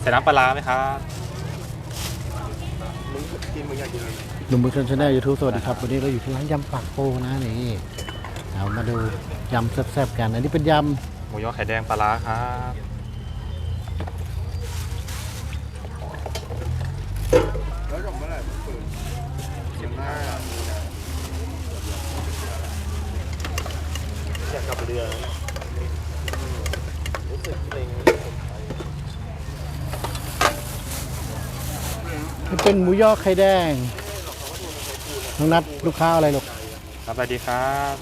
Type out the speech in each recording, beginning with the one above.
ใส่น้ำปลาร้าไหมครับมึงกินมึงอยากกินอะไรหนุ่มบุญชนชาแนลยูทูบสวัสดีครับ วันนี้เราอยู่ที่ร้านยำปากโปนะนี่เอามาดูยำแซ่บๆกันอันนี้เป็นยหมูยอไข่แดงปลาร้าครับแล้วจบเมื่อไหร่เปิดสิบห้าอยากกลับเรือแล้วรู้สึกเกรงำ นี่เป็นหมูยอไข่แดงน้องนัดลูกค้าอะไรลูกสวัสดีครับ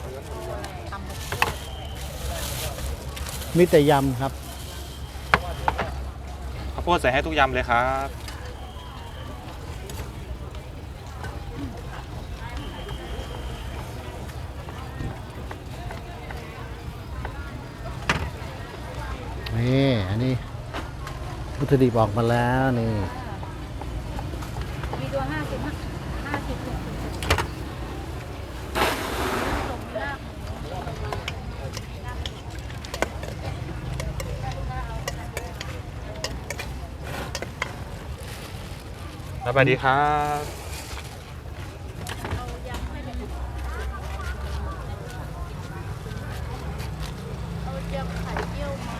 มีแต่ยำครับข้าวโพดใส่ให้ทุกยำเลยครับ นี่ อันนี้วัตถุดิบออกมาแล้วนี่มีตัว ห้าสิบห้าสิบสวัสดีครับเอาเจียวไข่เจียวมา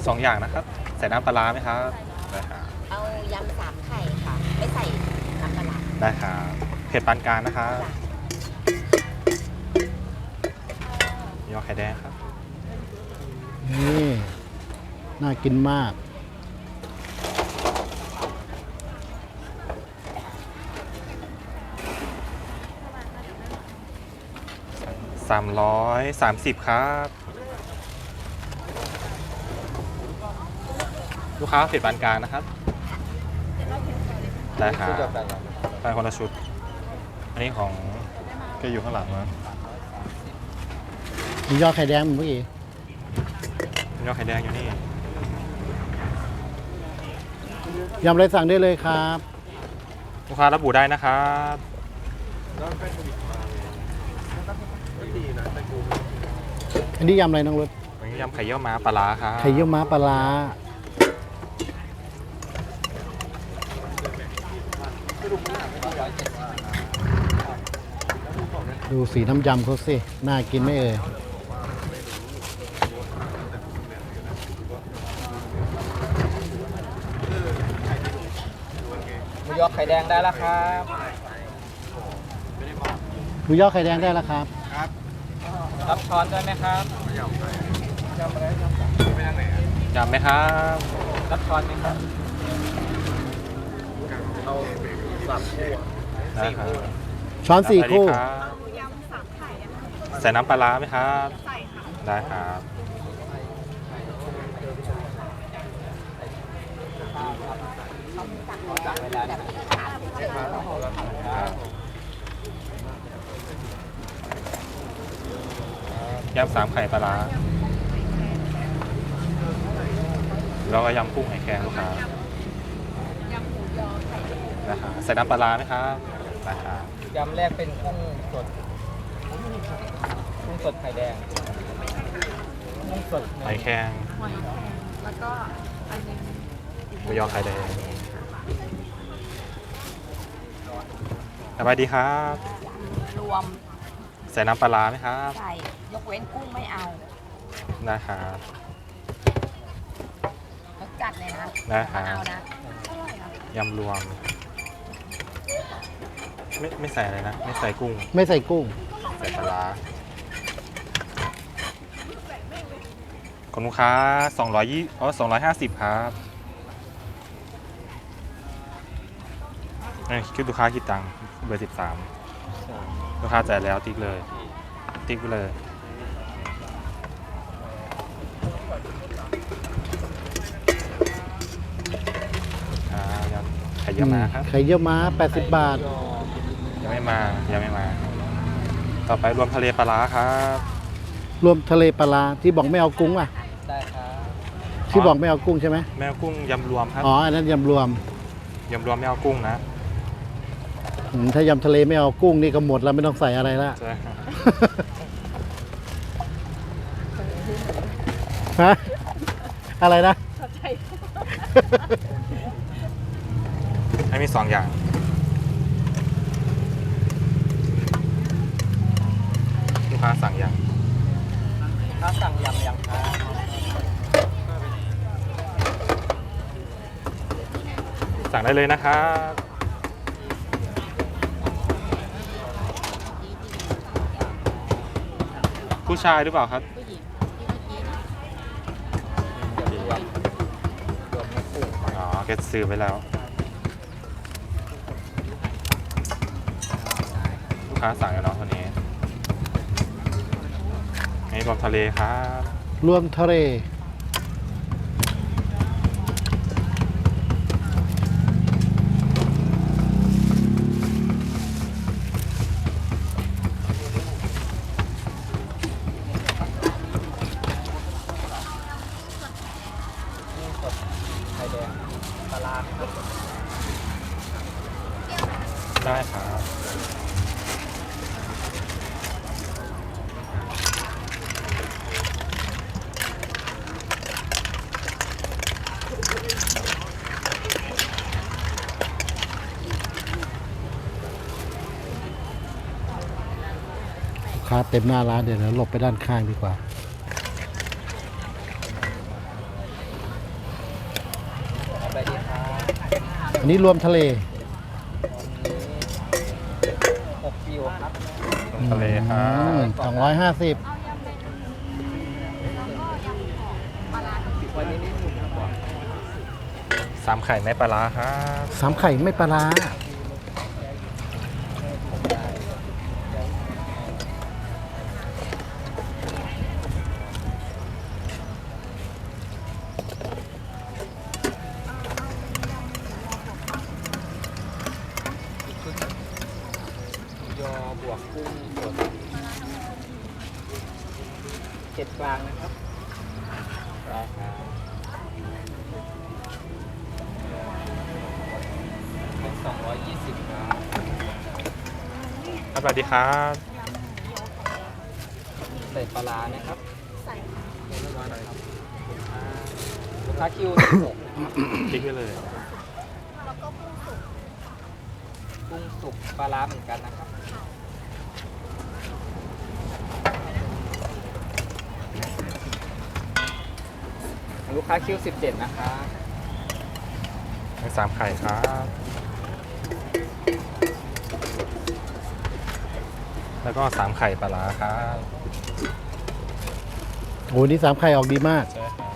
ส องอย่างนะครับ ใส่น้ำปลาร้าไหมครับได้ครับเอายำสามไข่ค่ะ ไม่ใส่น้ำปลาร้าได้ครับเผ็ดปานกลางนะครับหมูยอไข่แดงครับ นี่น่ากินมาก 330 ครับ ลูกค้าเผ็ดปานกลางนะครับได้ครับชุดเดียวกันเหรอไปคนละชุด อันนี้ของแกอยู่ข้างหลังนะหมูยอไข่แดงเมื่อกี้หมูยอไข่แดงอยู่นี่ยำอะไรสั่งได้เลยครับ ลูกค้าระบุได้นะครับแล้วแป้งโควิดมาไงก็ดีนะแต่กูอันนี้ยำอะไรน้องรถวันนี้ยำไข่เยี่ยวม้าปลาร้าครับไข่เยี่ยวม้าปลาร้า ดูสีน้ำยำเขาสิ น่ากินไหม่เอ่ยหมูยอไข่แดงได้แล้วครับหมูยอไข่แดงได้แล้วครับ รับช้อนด้วยไหมครับยำไหมครับ รับช้อนไหมครับเอาสามคู่อะได้ครับช้อนสี่สวัสดีคู่ รับ ใส่น้ำปลาร้าไหมครับใส่ค่ะได้ครับเวลาแบบสามสิบนาทีครับยำสามไข่ปลาร้าแล้วก็ยำกุ้งไข่แครงลูกค้านะครับใส่น้ำปลาร้าไหมครับนะครับ ยำแรกเป็นกุ้งสดกุ้ง สดไข่แดงกุ้งสดไข่แครงหอยแครงแล้วก็อันหนึงหมูยอไข่แดงสวัสดีครับ รวมใส่น้ำปลาร้าไหมครับ ใส่ยกเว้นกุ้งไม่เอานะครับรสจัดเลยนะได้ครัไม่บเอานะยำรวม ไม่ไม่ใส่อะไรนะ ไม่ใส่กุ้ง ไม่ใส่กุ้ง ใส่ปลาร้า ของลูกค้า220อ๋อ250 ครับนี่คือลูกค้าคิดตังค์เบอร์ 13 ลูกค้าจ่ายแล้วติ๊กเลย ติ๊กไปเลยอ่ายำไข่เยี่ยวม้าครับ ไข่เยี่ยวม้า 80 บาท ยังไม่มา ยังไม่มา ต่อไปรวมทะเลปลาร้าครับ รวมทะเลปลาร้าที่บอกไม่เอากุ้งอะ ได้ครับ ที่บอกไม่เอากุ้งใช่ไหมแมวกุ้งยำรวมครับ อ๋ออันนั้นยำรวมยำรวมไม่เอากุ้งนะอืมถ้ายำทะเลไม่เอากุ้งนี่ก็หมดแล้วไม่ต้องใส่อะไรละ ใช่ครับฮะอะไรนะเข้าใจให้มีสองอย่าง ลูกค้าสั่งอย่าง ถ้าสั่งยำยังครับ สั่งได้ เลยนะครับผู้ชายหรือเปล่าครับเมื่อกี้นะเดี๋ยวรวมรวมไม่กุ้งอ๋อเก็ตซื้อไปแล้วลูกค้าสั่งกันเนาะคนนี้นี่รวมทะเลครับ รวมทะเล กุ้งสดไข่แดงปลาร้าครับ ได้ครับลูกค้าเต็มหน้าร้านเดี๋ยวเราหลบไปด้านข้างดีกว่า อันนี้รวมทะเล หกคิวครับ รวม ทะเลครับสองร้อยห้าสิบวันนี้นี่หนึ่งครับสามไข่ไม่ปลาร้าครับสามไข่ไม่ปลาร้า อีกชุดหนึ่งยอบวกกุ้งสดเจ็ ดกลางนะครับได้ครับเป็นสองร้อยยี่สิบครับสวัสดีครับใส่ปลาร้านะครับใส่เรียบร้อยเลยครับลูกค้าคิวหกนะครับติ๊กไปเลยแล้วก็กุ้งสุกกุ้งสุกปลาร้าเหมือนกันนะครับ ลูกค้าคิว17 นะครับมีสามไข่ครับ แล้วก็สามไข่ปลาร้าครับ โอ้นี่สามไข่ออกดีมาก ใช่ครับ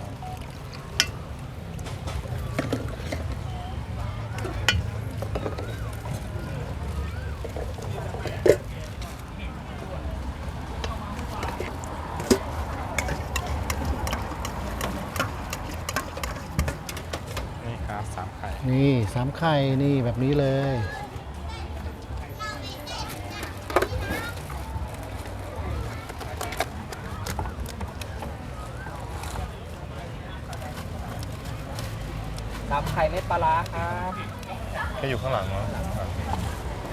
นี่ครับสามไข่ นี่ สามไข่นี่แบบนี้เลยตับไข่ไม่ปลาร้าครับแค่อยู่ข้างหลังเนาะ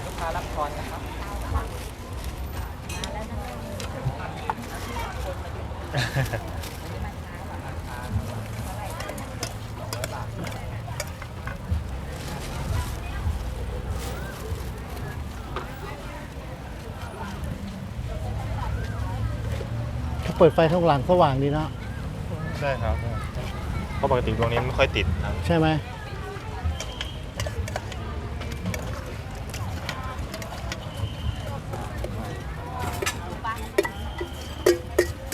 ลูกค้ารับทอนนะครับ ปิดไฟข้างหลังสว่างดีเนาะใช่ครับเพราะปกติตรงนี้ไม่ค่อยติดครับใช่ไหม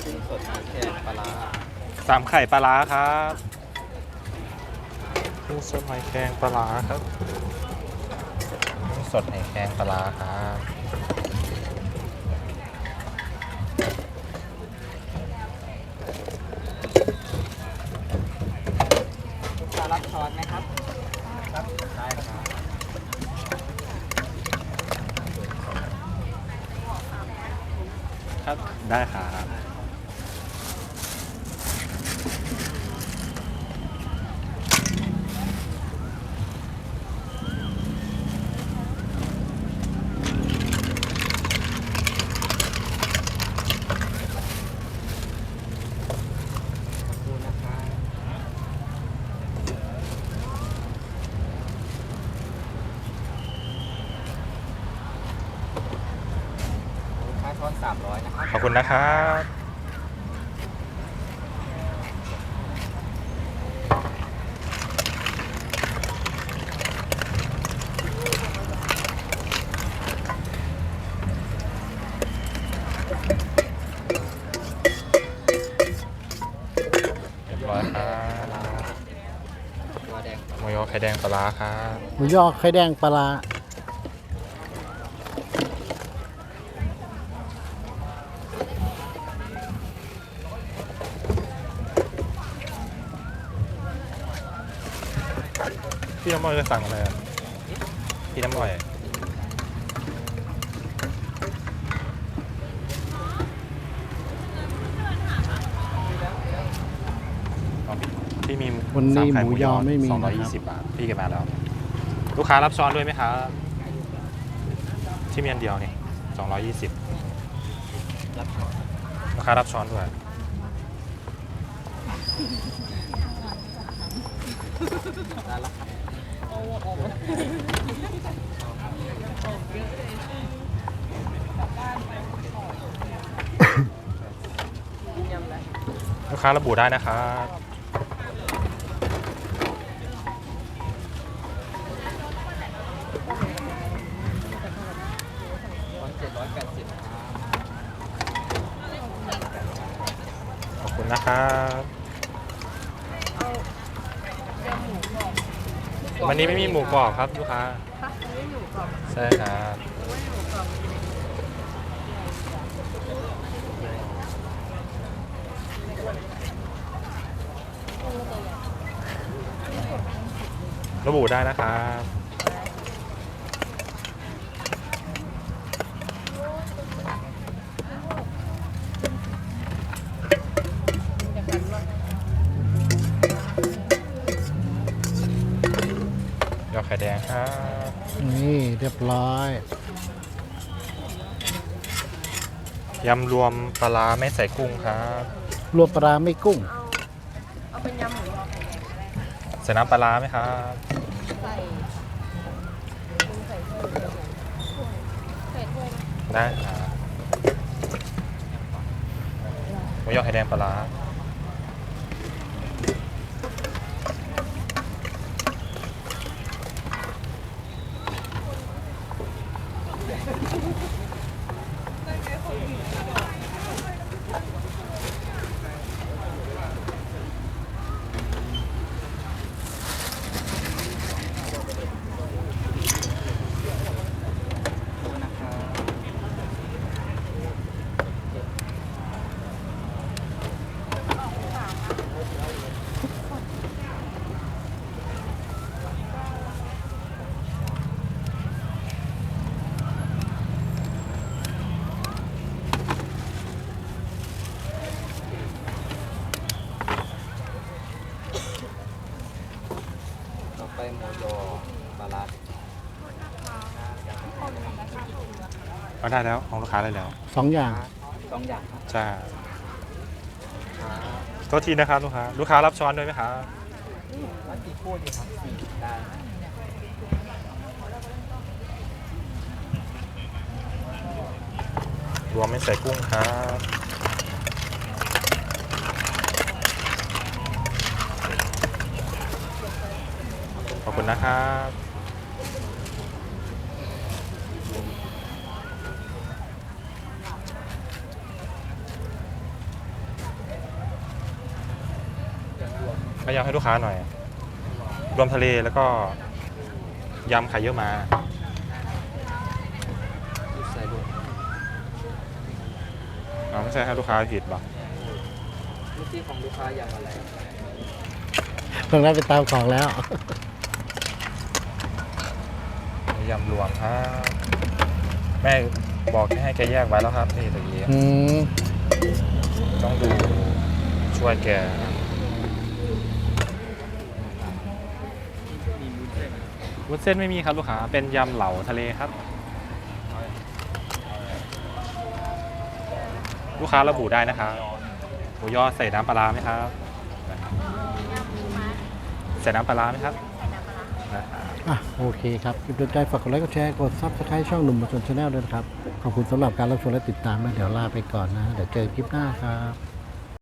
กุ้งสดแค่ปลาร้าสามไข่ปลาร้าครับกุ้งสดหอยแครงปลาร้าครับกุ้งสดหอยแครงปลาร้าครับ ลูกค้ารับทอนไหมครับ ครับ ได้ครับ ครับ ได้ครับ ช้อนสามร้ อยนะครับขอบคุณนะครับเรียบร้อยครับตัวแดงหมูยอไข่แดงปลาร้าครับหมูยอไข่แดงปลาร้า พี่น้ำอ้อยจะสั่งอะไรอะพี่น้ำอ้อยอ๋อพี่พี่มีวันนี้สาหไข่มูยอไม่มีสองร้อยนะคยี่รับสิบบาทพี่เก็บมาแล้ว ลูกค้ารับช้อนด้วยไหมครับที่มีอันเดียวนี่สองร้อยยี่สิบรับช้อนลูกค้ารับช้อนด้วย ได้แล้วครับ ลูกค้าระบุได้นะครับ ช้อนเจ็ดร้อยแปดสิบครับ ขอบคุณนะครับ วั นนี้ไม่มีหมูกรอบครับลูกค้าใช่ครับระบุได้นะครับ นี่เรียบร้อย ยำรวมปลาร้าไม่ใส่กุ้งครับรวมปลาร้าไม่กุ้ง เอาเป็นยำหมูยอไข่แดงก็ได้ใส่น้ำปลาร้าไหมครับใส่คุณใส่ถ้วยเดียวใส่ถ้วยนะได้ครับหมูยอไข่แดงปลาร้า ได้แล้วของลูกค้าได้แล้วสองอย่างสองอย่างครับจ้าโทษทีนะครับลูกค้าลูกค้ารับช้อนด้วยไหมครับวัดกี่คู่ดีครับสี่ได้รวมไม่ใส่กุ้งครับขอบคุณนะครับ พ ยายามให้ลูกค้าหน่อย รวมทะเลแล้วก็ยำไข่เยอะมาใส่ลูกอ๋อไม่ใช่ให้ลูกค้าผิดป่ะเมื่อกี้ของลูกค้ายำอะไรตรงนั้นเป็นตามของแล้ว ยำรวมครับ แม่บอกให้แกแยกไว้แล้วครับนี่ตะกี้อืมต้องดูช่วยแก มีมุ้นเส้น วุ้นเส้นไม่มีครับลูกค้าเป็นยำเหลาทะเลครับ ลูกค้าระบุได้นะครับหมูยอใส่น้ำปลาร้าไหมครับใส่น้ำปลาร้าไหมครับนะครับ อะโอเคครับคลิปโดนใจฝากกดไลค์กดแชร์กดซับสไครต์ช่องหนุ่มมาชนชาแนลด้วยนะครับ ขอบคุณสำหรับการรับชมและติดตามนะเดี๋ยวลาไปก่อนนะ เดี๋ยวเจอคลิปหน้าครับ